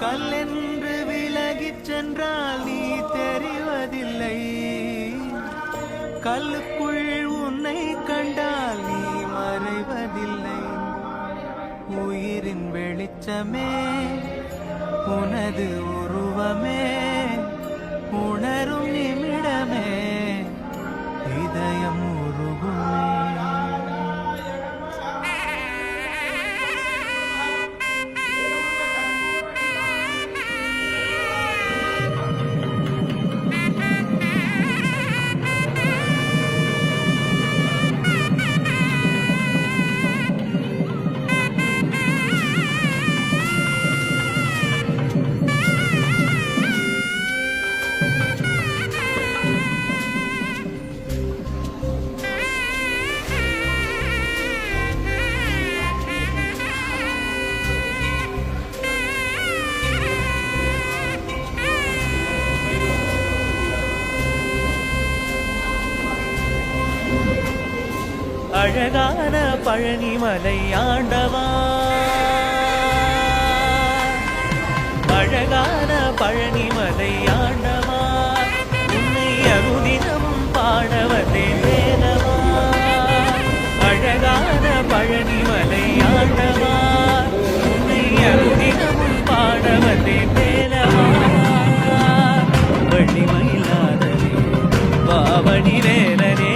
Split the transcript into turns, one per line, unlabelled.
கல்லென்று விலகிச் சென்றால் நீ தெரிவதில்லை. கல்லுக்குள் உன்னை கண்டால் நீ மறைவதில்லை. உயிரின் வெளிச்சமே உனது உருவமே. அழகான பழனிமலை ஆண்டவா. அழகான பழனிமலை ஆண்டவா. உன்னை அருதினமும் பாடவதே வேதவா அழகான பழனிமலை ஆண்டவா. உன்னை அருதினமும் பாடவதே வேலவா வள்ளிமயிலாதே பாவணி வேலனே